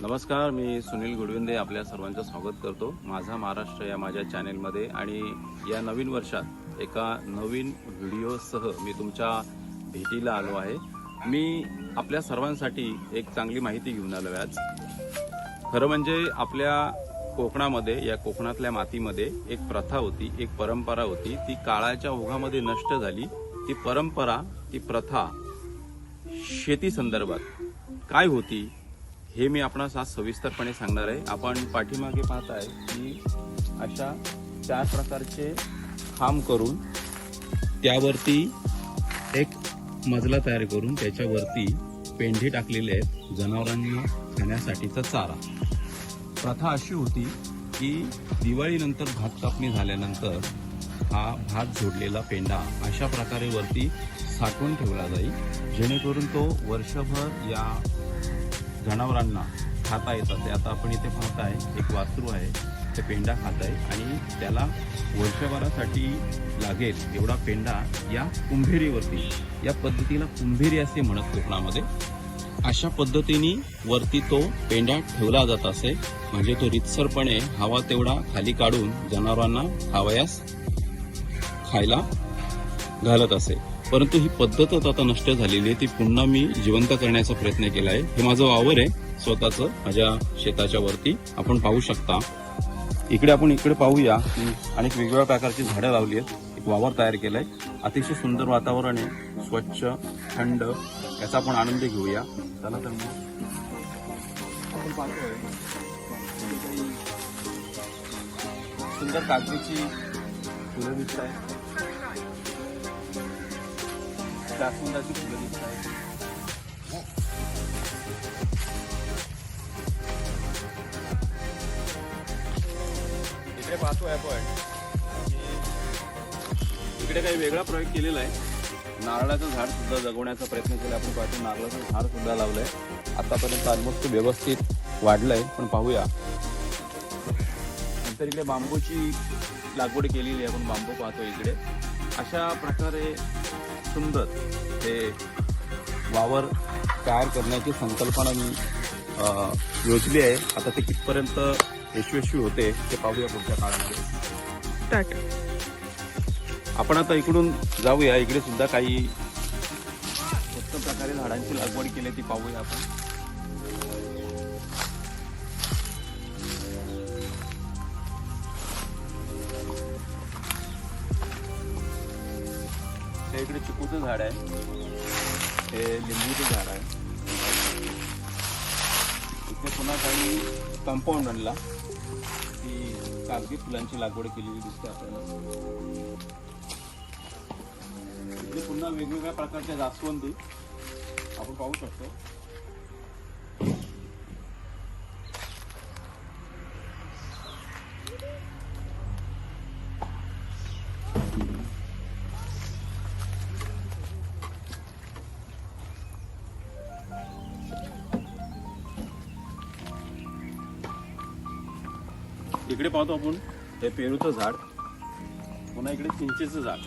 नमस्कार मी सुनील गुडविंदे आपल्या सर्वांचं स्वागत करतो. माझा महाराष्ट्र या माझ्या चॅनेलमध्ये आणि या नवीन वर्षात एका नवीन व्हिडिओसह मी तुमच्या भेटीला आलो आहे. मी आपल्या सर्वांसाठी एक चांगली माहिती घेऊन आलो आज. खरं म्हणजे आपल्या कोकणामध्ये या कोकणातल्या मातीमध्ये एक प्रथा होती एक परंपरा होती. ती काळाच्या ओघामध्ये नष्ट झाली. ती परंपरा ती प्रथा शेती संदर्भात काय होती? हे मी आपणास आज सविस्तरपणे सांगणार आहे. आपण पाठीमागे पाहताय की अशा चार प्रकारचे खांब करून त्यावरती एक मजला तयार करून त्याच्यावरती पेंढे टाकलेले आहेत जनावरांना खाण्यासाठीचा चारा. प्रथा अशी होती की दिवाळीनंतर भात कापणी झाल्यानंतर हा भात जोडलेला पेंडा अशा प्रकारे वरती साठवून ठेवला जाईल जेणेकरून तो वर्षभर या जनावरांना खाता येत असे आता आपण इथे पाहताय एक वासरू आहे ते पेंडा खात आहे आणि त्याला वर्षभरासाठी लागेल एवढा पेंडा या कुंभेरीवरती. या पद्धतीला कुंभेरी असे म्हणत कोकणामध्ये. अशा पद्धतीने वरती तो पेंडा ठेवला जात असे. म्हणजे तो रितसरपणे हवा तेवढा खाली काढून जनावरांना खावयास खायला घालत असे. परंतु ही पद्धतच आता नष्ट झालेली आहे. ती पुन्हा मी जिवंत करण्याचा प्रयत्न केला आहे. हे माझं वावर आहे. स्वतःच माझ्या शेताच्या वरती. आपण पाहू शकता. इकडे आपण इकडे पाहूया. आणि अनेक वेगवेगळ्या प्रकारची झाडं लावली आहेत. एक वावर तयार केलाय. अतिशय सुंदर वातावरण आहे. स्वच्छ थंड याचा आपण आनंद घेऊया. चला तर मग. सुंदर कागदीची फुलं दिसत आहे जास्वंदाची फुलं दिसत आहे इकडे पाहतो आपण. की इकडे काही वेगळा प्रयोग केलेला आहे. नारळाचं झाड सुद्धा जगवण्याचा प्रयत्न केला. आपण पाहतो नारळाचं झाड सुद्धा लावलंय. आतापर्यंत ऑलमोस्ट व्यवस्थित वाढलंय पण पाहूया. नंतर इकडे बांबूची लागवड केलेली आहे. आपण बांबू पाहतो इकडे. अशा प्रकारे सुंदर हे वावर तयार करण्याची संकल्पना मी योजली आहे. आता ते कितपर्यंत यशस्वी होते ते पाहूया पुढच्या काळामध्ये. आपण आता इकडून जाऊया. इकडे सुद्धा काही मस्त प्रकारे झाडांची लागवड केली ती पाहूया आपण. इकडे चिकूचं झाड आहे. हे लिंबूचं झाड आहे. इथे पुन्हा काही कंपाऊंड आणला ती कागदी फुलांची लागवड केलेली दिसते आपल्याला. इथे पुन्हा वेगवेगळ्या प्रकारच्या जास्वंदी आपण पाहू शकतो. इकडे पाहतो आपण. हे पेरूचं झाड. पुन्हा इकडे चिंचेचं झाड.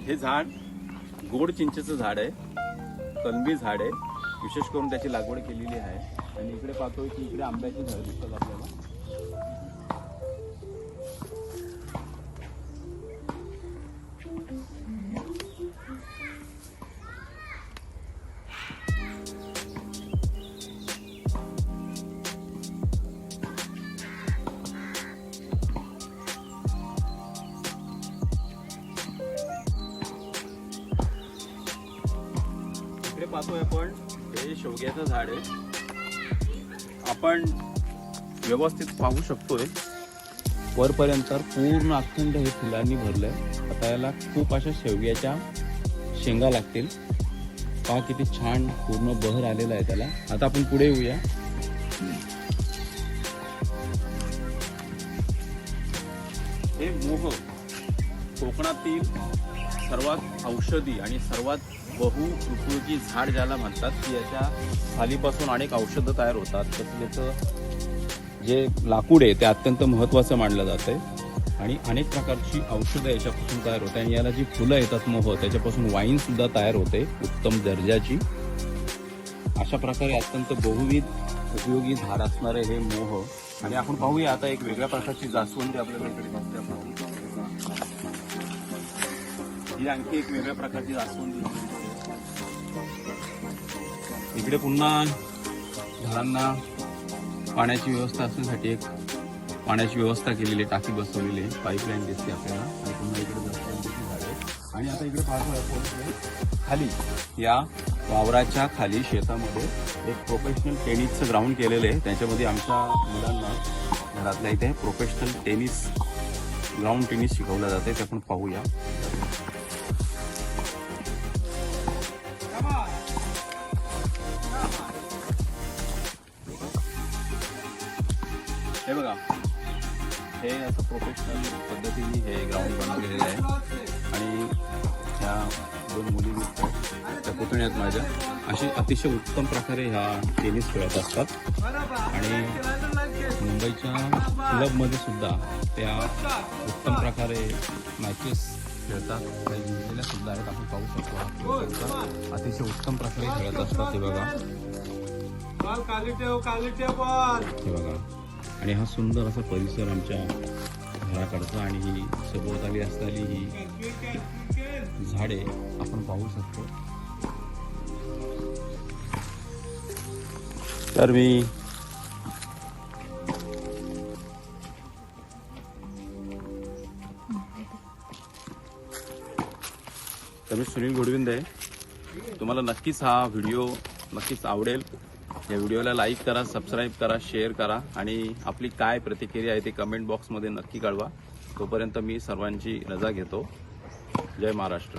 हे झाड गोड चिंचेचं झाड आहे. कलमी झाड आहे. विशेष करून त्याची लागवड केलेली आहे. आणि इकडे पाहतोय की इकडे आंब्याची झाड दिसतात आपल्याला. पाहतोय आपण. हे शेवग्याचं झाड आहे. आपण व्यवस्थित पाहू शकतोय. वरपर्यंत पूर्ण अखंड हे फुलांनी भरलं आहे आता याला खूप अशा शेवग्याच्या शेंगा लागतील. पहा किती छान पूर्ण बहर आलेला आहे त्याला. आता आपण पुढे येऊया. हे मोह कोकणातील सर्वात औषधी आणि सर्वात बहु बहुउपयोगी झाड ज्याला म्हणतात की याच्या खालीपासून अनेक औषधं तयार होतात. तर त्याचं जे लाकूड आहे ते अत्यंत महत्त्वाचं मानलं जातं आणि अनेक प्रकारची औषधं याच्यापासून तयार होते आणि याला जी फुलं येतात मोह त्याच्यापासून वाईन सुद्धा तयार होते उत्तम दर्जाची. अशा प्रकारे अत्यंत बहुविध उपयोगी झाड असणारे हे मोह. आणि आपण पाहूया आता एक वेगळ्या प्रकारची जास्वंदी आपल्याला इकडे ही आणखी एक वेगळ्या प्रकारची जास्वंदी. इकडे पुन्हा झाडांना पाण्याची व्यवस्था असण्यासाठी एक पाण्याची व्यवस्था केलेली आहे, टाकी बसवलेली आहे पाईपलाईन दिसते आपल्याला. आणि पुन्हा इकडे झाडे आणि आता इकडे इकडे खाली या वावराच्या खाली शेतामध्ये एक प्रोफेशनल टेनिसचं ग्राउंड केलेलं आहे. त्याच्यामध्ये आमच्या मुलांना घरातल्या इथे प्रोफेशनल टेनिस ग्राउंड टेनिस शिकवलं जाते ते आपण पाहूया. हे बघा. हे असं प्रोफेशनल पद्धतीने हे ग्राउंड बनवलेलं आहे. आणि ह्या दोन मुली दिसतात त्या पुतण्यात माझ्या. असे अतिशय उत्तम प्रकारे ह्या टेनिस खेळत असतात. आणि मुंबईच्या क्लबमध्ये सुद्धा त्या उत्तम प्रकारे मॅचेस खेळतात. काही जिंकलेल्या सुद्धा आहेत आपण पाहू शकतो अतिशय उत्तम प्रकारे खेळत असतात हे बघा. हे बघा. आणि हा सुंदर असा परिसर आमच्या घराकडचा आणि ही सभोवताली असलेली ही झाडे आपण पाहू शकतो. तर मी तर मी सुनील गोडविंदे. तुम्हाला नक्कीच हा व्हिडिओ नक्कीच आवडेल. या व्हिडिओला लाईक करा सबस्क्राईब करा शेअर करा आणि आपली काय प्रतिक्रिया आहे ते कमेंट बॉक्समध्ये नक्की कळवा. तोपर्यंत मी सर्वांची रजा घेतो. जय महाराष्ट्र.